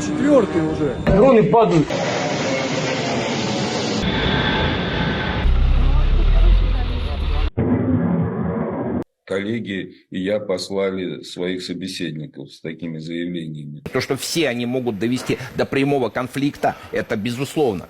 Четвертый уже. Дроны падают. коллеги и я послали своих собеседников с такими заявлениями. То, что все они могут довести до прямого конфликта, это безусловно.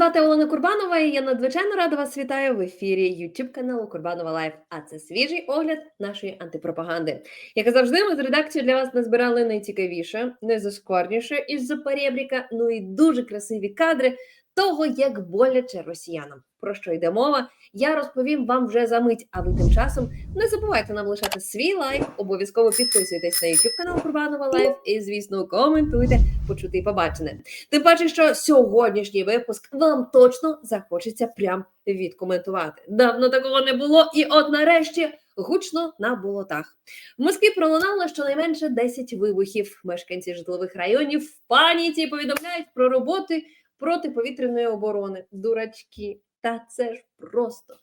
Звати Олена Курбанова, і я надзвичайно рада вас вітаю в ефірі YouTube каналу Курбанова Лайф. А це свіжий огляд нашої антипропаганди. Як завжди, ми з редакцією для вас назбирали найцікавіше, найзаскорніше із-за перебріка, ну і дуже красиві кадри того, як боляче росіянам. Про що йде мова? Я розповім вам вже за мить. А ви тим часом не забувайте нам лишати свій лайк, обов'язково підписуйтесь на YouTube канал Курбанова Лайф і, звісно, коментуйте, почути і побачене. Тим паче, що сьогоднішній випуск вам точно захочеться прям відкоментувати. Давно такого не було, і от нарешті гучно на болотах. В Москві пролунало щонайменше 10 вибухів. Мешканці житлових районів в паніці повідомляють про роботи протиповітряної оборони. Дурачки. Та це ж просто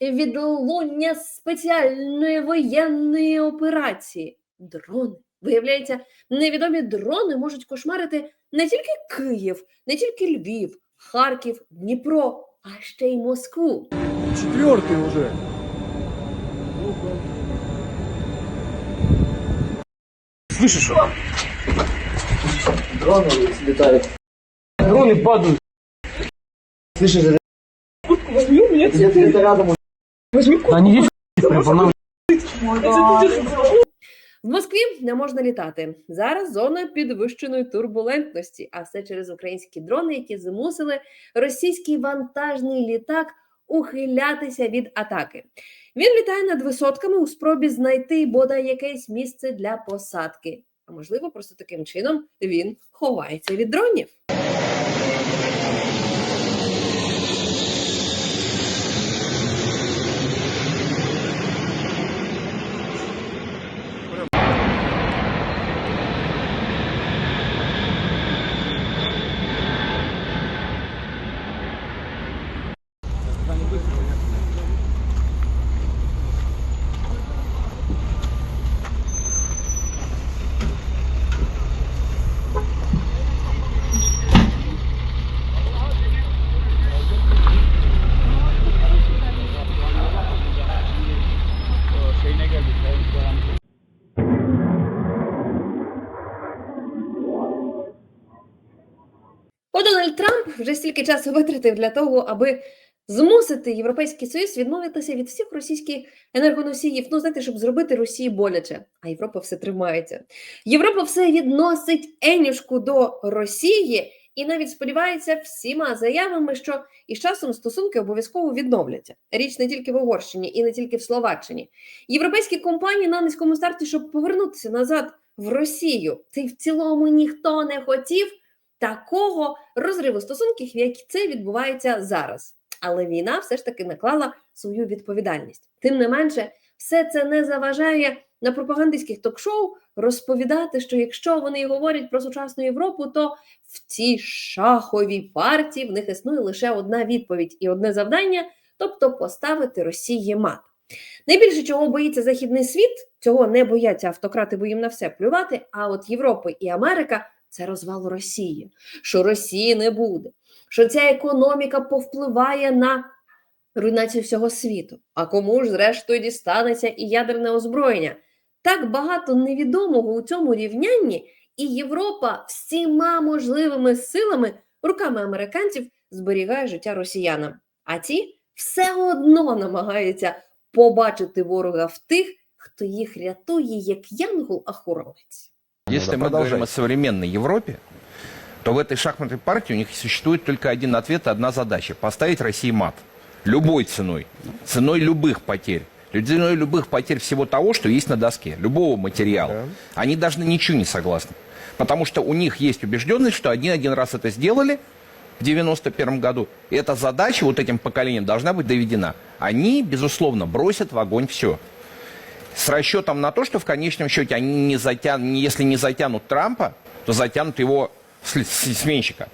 відлуння спеціальної воєнної операції. Дрони. Виявляється, невідомі дрони можуть кошмарити не тільки Київ, не тільки Львів, Харків, Дніпро, а ще й Москву. Четвертый уже. Слышишь? Дроны летают. Дроны падают. Слышишь? это- Это где-то рядом. Они есть прям по нам. В Москві не можна літати. Зараз зона підвищеної турбулентності, а все через українські дрони, які змусили російський вантажний літак ухилятися від атаки. Він літає над висотками у спробі знайти бодай якесь місце для посадки. А можливо, просто таким чином він ховається від дронів. Вже стільки часу витратив для того, аби змусити Європейський Союз відмовитися від всіх російських енергоносіїв. Ну, знаєте, щоб зробити Росії боляче. А Європа все тримається. Європа все відносить Енюшку до Росії і навіть сподівається всіма заявами, що із часом стосунки обов'язково відновляться. Річ не тільки в Угорщині і не тільки в Словаччині. Європейські компанії на низькому старті, щоб повернутися назад в Росію. Це й в цілому ніхто не хотів такого розриву стосунків, як це відбувається зараз. Але війна все ж таки наклала свою відповідальність. Тим не менше, все це не заважає на пропагандистських ток-шоу розповідати, що якщо вони говорять про сучасну Європу, то в цій шаховій партії в них існує лише одна відповідь і одне завдання, тобто поставити Росії мат. Найбільше чого боїться західний світ, цього не бояться автократи, бо їм на все плювати. А от Європа і Америка це розвал Росії, що Росії не буде, що ця економіка повпливає на руйнацію всього світу. А кому ж, зрештою, дістанеться і ядерне озброєння? Так багато невідомого у цьому рівнянні, і Європа всіма можливими силами, руками американців, зберігає життя росіянам. А ті все одно намагаються побачити ворога в тих, хто їх рятує, як янгол-охоронець. Если мы говорим о современной Европе, то в этой шахматной партии у них существует только один ответ, одна задача – поставить России мат. Любой ценой. Ценой любых потерь. Ценой любых потерь всего того, что есть на доске. Любого материала. Они даже на ничего не согласны. Потому что у них есть убежденность, что они один раз это сделали в 91 году. И эта задача вот этим поколением должна быть доведена. Они, безусловно, бросят в огонь все. С расчетом на то, что в конечном счете они не затянут, если не затянут Трампа, то затянут его сменщика.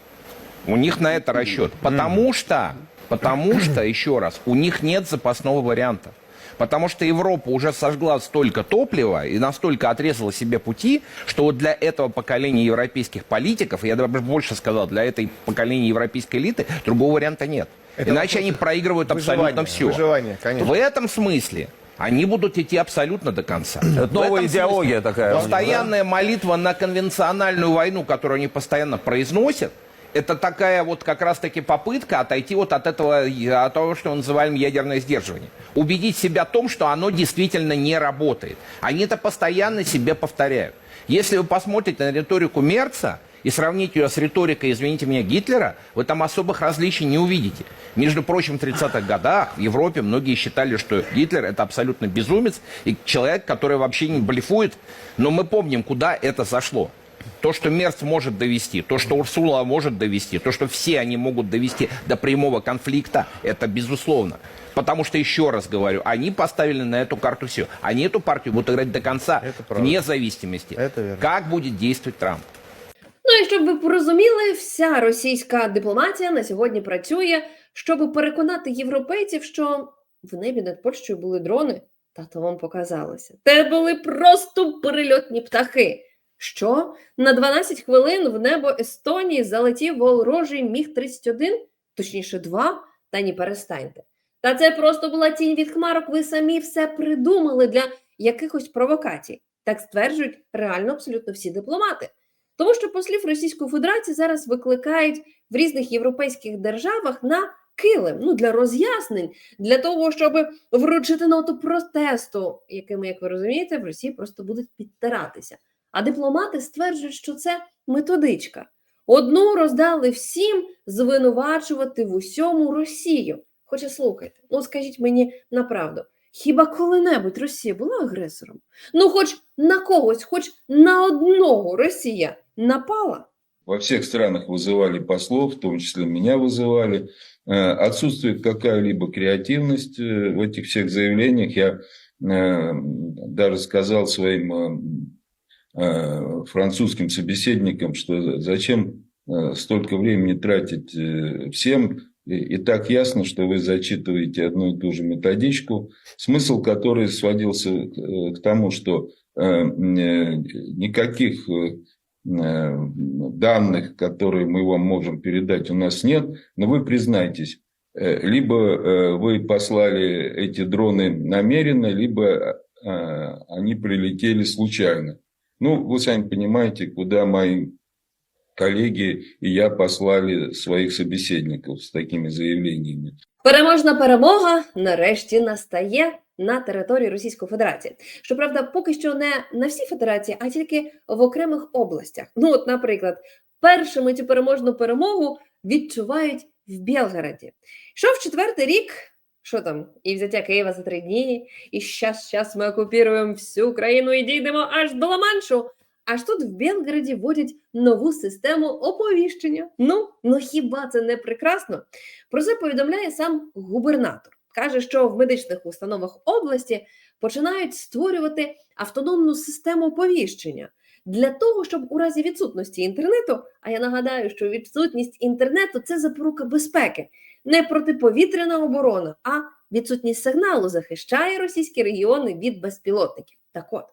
У них на это расчет. Потому что Потому что, еще раз, у них нет запасного варианта. Потому что Европа уже сожгла столько топлива и настолько отрезала себе пути, что вот для этого поколения европейских политиков, я даже больше сказал, для этой поколения европейской элиты другого варианта нет. Это Иначе они проигрывают абсолютно все. выживание, конечно. В этом смысле они будут идти абсолютно до конца. Это новая идеология такая Постоянная молитва на конвенциональную войну, которую они постоянно произносят, это такая вот как раз-таки попытка отойти вот от этого, от того, что мы называем ядерное сдерживание. Убедить себя в том, что оно действительно не работает. Они это постоянно себе повторяют. Если вы посмотрите на риторику Мерца и сравните ее с риторикой, извините меня, Гитлера, вы там особых различий не увидите. Между прочим, в 30-х годах в Европе многие считали, что Гитлер это абсолютно безумец и человек, который вообще не блефует. Но мы помним, куда это зашло. То, что Мерц может довести, то, что Урсула может довести, то, что все они могут довести до прямого конфликта, это безусловно. Потому что, еще раз говорю, они поставили на эту карту все. Они эту партию будут играть до конца, вне зависимости, как будет действовать Трамп. Щоб ви порозуміли, вся російська дипломатія на сьогодні працює, щоб переконати європейців, що в небі над Польщею були дрони, та то вам показалося. Те були просто перельотні птахи. Що на 12 хвилин в небо Естонії залетів ворожий міг 31 точніше, два, та ні, перестаньте. Та це просто була тінь від хмарок. Ви самі все придумали для якихось провокацій. Так стверджують реально абсолютно всі дипломати. Тому що послів Російської Федерації зараз викликають в різних європейських державах на килим ну, для роз'яснень, для того, щоб вручити ноту протесту, якими, як ви розумієте, в Росії просто будуть підтиратися. А дипломати стверджують, що це методичка. Одну роздали всім звинувачувати в усьому Росію. Хоча слухайте, ну скажіть мені на правду, хіба коли-небудь Росія була агресором? Ну, хоч на когось, хоч на одного Росія напала. Во всех странах вызывали послов, в том числе меня вызывали. Э, Отсутствует какая-либо креативность э, в этих всех заявлениях. Я э, даже сказал своим французским собеседникам, что зачем столько времени тратить всем. И, так ясно, что вы зачитываете одну и ту же методичку, смысл которой сводился к тому, что никаких данных, которые мы вам можем передать, у нас нет, но вы признайтесь, э, либо э, вы послали эти дроны намеренно, либо э, они прилетели случайно. Ну, вы сами понимаете, куда мои коллеги и я послали своих собеседников с такими заявлениями. Переможна перемога нарешті настає на території Російської Федерації. Щоправда, поки що не на всій федерації, а тільки в окремих областях. Ну, от, наприклад, першими цю переможну перемогу відчувають в Білгороді. Йшов четвертий рік. Що там? І взяття Києва за три дні, і щас, щас ми окупіруємо всю країну і дійдемо аж до Ла-Маншу. Аж тут в Білгороді вводять нову систему оповіщення. Ну, ну хіба це не прекрасно? Про це повідомляє сам губернатор. Каже, що в медичних установах області починають створювати автономну систему оповіщення для того, щоб у разі відсутності інтернету, а я нагадаю, що відсутність інтернету це запорука безпеки, не протиповітряна оборона, а відсутність сигналу захищає російські регіони від безпілотників. Так от,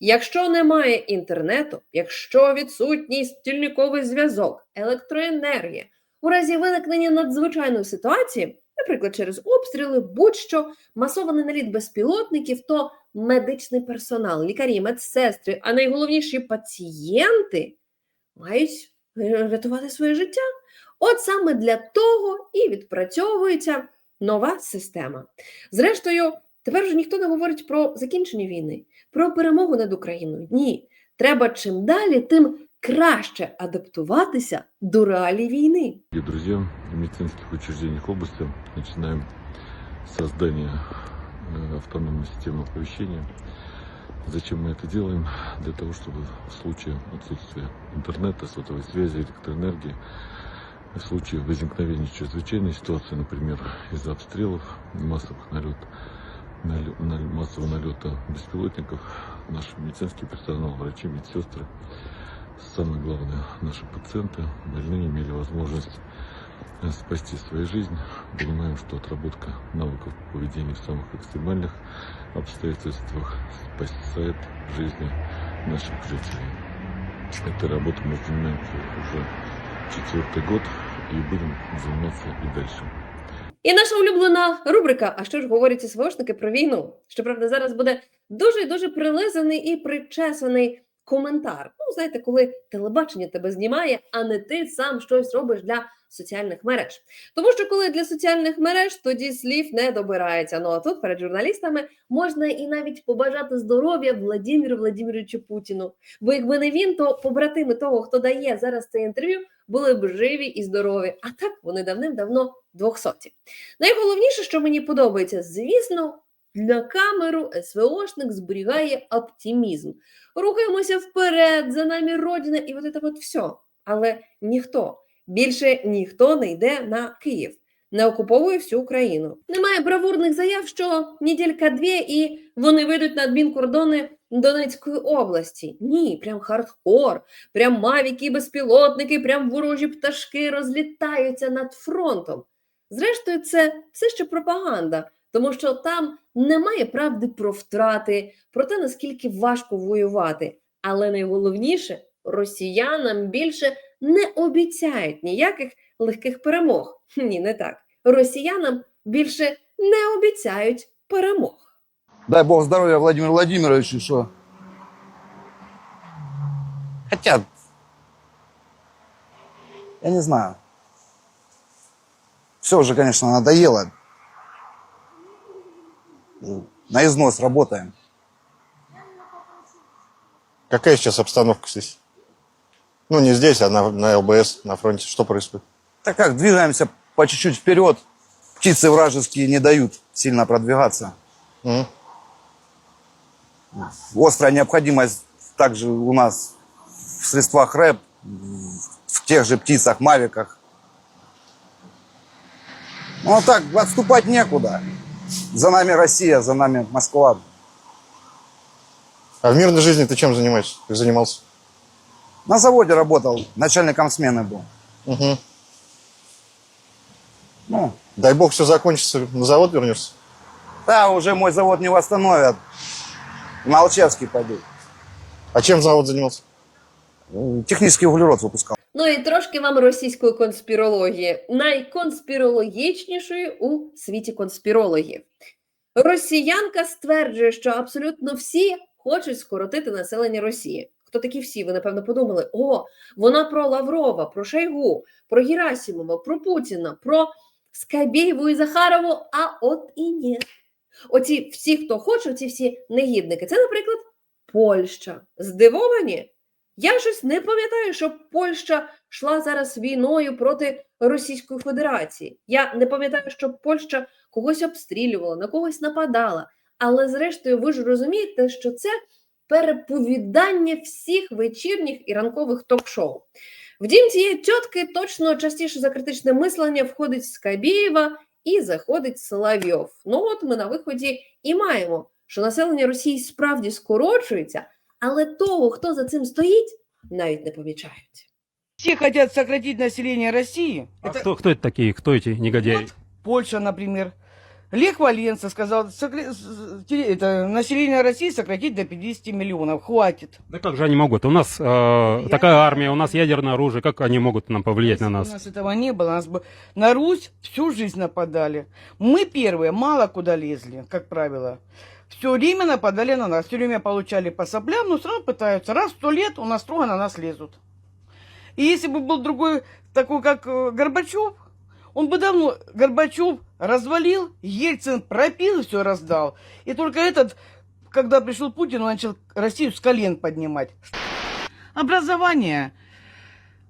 якщо немає інтернету, якщо відсутній стільниковий зв'язок, електроенергія, у разі виникнення надзвичайної ситуації, наприклад, через обстріли, будь-що масований наліт безпілотників, то медичний персонал, лікарі, медсестри, а найголовніші пацієнти мають е, рятувати своє життя. От саме для того і відпрацьовується нова система. Зрештою, тепер вже ніхто не говорить про закінчення війни, про перемогу над Україною. Ні, треба чим далі, тим краще адаптуватися до реалій війни. Дорогие друзья, в медицинских учреждениях области начинаем создание э, автономной системы оповещения. Зачем мы это делаем? Для того, чтобы в случае отсутствия интернета, сотовой связи, электроэнергии, в случае возникновения чрезвычайной ситуации, например, из-за обстрелов, массовых налет, налё- наль- массового налета беспилотников, наш медицинский персонал, врачи, медсестры, самое главное, наши пациенты, больные имели возможность э, спасти свою жизнь. Понимаем, что отработка навыков поведения в самых экстремальных обстоятельствах спасает жизни наших жителей. Этой работой мы занимаемся уже четвертый год и будем заниматься и дальше. І наша улюблена рубрика А що ж говорять СВОшники про війну? Щоправда, зараз буде дуже дуже прилизаний і причесаний коментар. Ну, знаєте, коли телебачення тебе знімає, а не ти сам щось робиш для соціальних мереж. Тому що коли для соціальних мереж, тоді слів не добирається. Ну а тут перед журналістами можна і навіть побажати здоров'я Владимиру Владимировичу Путіну. Бо якби не він, то побратими того, хто дає зараз це інтерв'ю, були б живі і здорові. А так вони давним-давно двохсоті. Найголовніше, що мені подобається, звісно, на камеру СВОшник зберігає оптимізм. Рухаємося вперед, за нами Родина, і от це от все. Але ніхто, більше ніхто не йде на Київ, не окуповує всю Україну. Немає бравурних заяв, що неділька-дві і вони вийдуть на адмінкордони Донецької області. Ні, прям хардкор, прям мавіки, безпілотники, прям ворожі пташки розлітаються над фронтом. Зрештою, це все ще пропаганда, тому що там немає правди про втрати, про те, наскільки важко воювати. Але найголовніше, росіянам більше не обіцяють ніяких легких перемог. Ні, не так. Росіянам більше не обіцяють перемог. Дай бог здоровья Владимиру Владимировичу, что Хотя, я не знаю. Все уже, конечно, надоело. На износ работаем. Какая сейчас обстановка здесь? Ну, не здесь, а на, на ЛБС, на фронте. Что происходит? Так как, двигаемся по чуть-чуть вперед. Птицы вражеские не дают сильно продвигаться. М? Острая необходимость также у нас в средствах рэп, в тех же птицах, мавиках. Ну а так, отступать некуда. За нами Россия, за нами Москва. А в мирной жизни ты чем занимаешься? Ты занимался? На заводе работал, начальником смены был. Угу. Ну, Дай бог все закончится, на завод вернешься. да, уже мой завод не восстановят. На Алчевский пойду. А чем завод занимался? Технический углерод выпускал. Ну і трошки вам російської конспірології, найконспірологічнішої у світі конспірологів. Росіянка стверджує, що абсолютно всі хочуть скоротити населення Росії. Хто такі всі? Ви напевно подумали: о, вона про Лаврова, про Шойгу, про Герасимова, про Путіна, про Скабєєву і Захарову. А от і ні. Оці всі, хто хоче, оці всі негідники. Це, наприклад, Польща. Здивовані? Я щось не пам'ятаю, щоб Польща йшла зараз війною проти Російської Федерації. Я не пам'ятаю, щоб Польща когось обстрілювала, на когось нападала. Але зрештою, ви ж розумієте, що це переповідання всіх вечірніх і ранкових ток-шоу. Вдім, цієї тітки точно частіше за критичне мислення входить Скабєєва і заходить Соловйов. Ну от ми на виході і маємо, що населення Росії справді скорочується, але того, хто за цим стоїть, навіть не помічають. Все хотят сократить население России. А Это кто, кто это такие? Кто эти негодяи? вот Польша, например. Лех Валенса сказал, сокра- с- те- это, население России сократить до 50 миллионов. Хватит. Да как же они могут? У нас э, такая армия, у нас ядерное оружие. Как они могут нам повлиять на Если бы нас? У нас этого не было. Нас бы на Русь всю жизнь нападали. Мы первые мало куда лезли, как правило. Все время нападали на нас. Все время получали по соплям, но все равно пытаются. Раз в сто лет у нас строго на нас лезут. И если бы был другой, такой как э, Горбачев, он бы давно, Горбачев развалил, Ельцин пропил и все раздал. И только этот, когда пришел Путин, он начал Россию с колен поднимать. Образование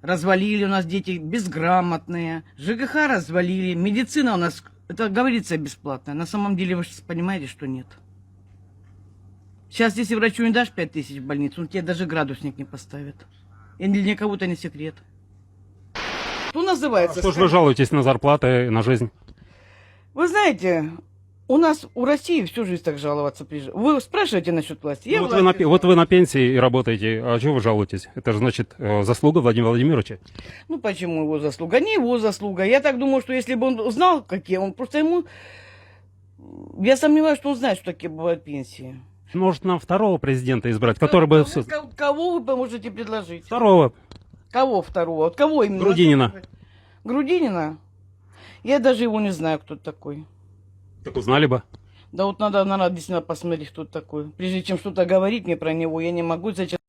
развалили у нас дети безграмотные, ЖКХ развалили, медицина у нас, это говорится бесплатно. На самом деле вы понимаете, что нет. Сейчас, если врачу не дашь 5 тысяч в больницу, он тебе даже градусник не поставит. И для кого-то не секрет. Что называется? Что же вы жалуетесь на зарплаты, на жизнь? Вы знаете, У нас, у России всю жизнь так жаловаться. приж- Вы спрашиваете насчет власти? Я Ну, вот, вы на, вот вы на пенсии и работаете, а чего вы жалуетесь? Это же, значит, э, заслуга Владимира Владимировича. Ну, почему его заслуга? Не его заслуга. Я так думаю, что если бы он знал, какие он, просто ему... Я сомневаюсь, что он знает, что такие бывают пенсии. Может, нам второго президента избрать, который бы... Кого, всё- кого- кого вы можете предложить? Второго. Кого второго? Вот кого именно? Грудинина. Грудинина? Я даже его не знаю, кто это такой. Так узнали бы. Да вот надо, надо действительно посмотреть, кто это такой. Прежде чем что-то говорить мне про него, я не могу сейчас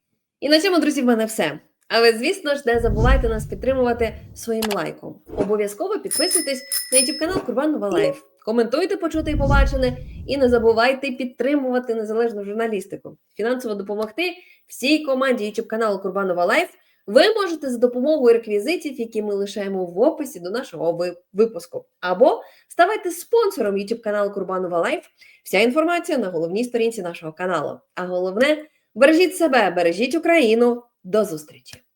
І на цьому, друзі, в мене все. А ви, звісно ж, не забувайте нас підтримувати своїм лайком. Обов'язково підписуйтесь на YouTube канал Курбан Нова Лайф. Коментуйте почуте і побачене, і не забувайте підтримувати незалежну журналістику. Фінансово допомогти всій команді YouTube каналу Курбанова Лайф. Ви можете за допомогою реквізитів, які ми лишаємо в описі до нашого випуску, або ставайте спонсором YouTube каналу Курбанова Лайф. Вся інформація на головній сторінці нашого каналу. А головне бережіть себе, бережіть Україну. До зустрічі!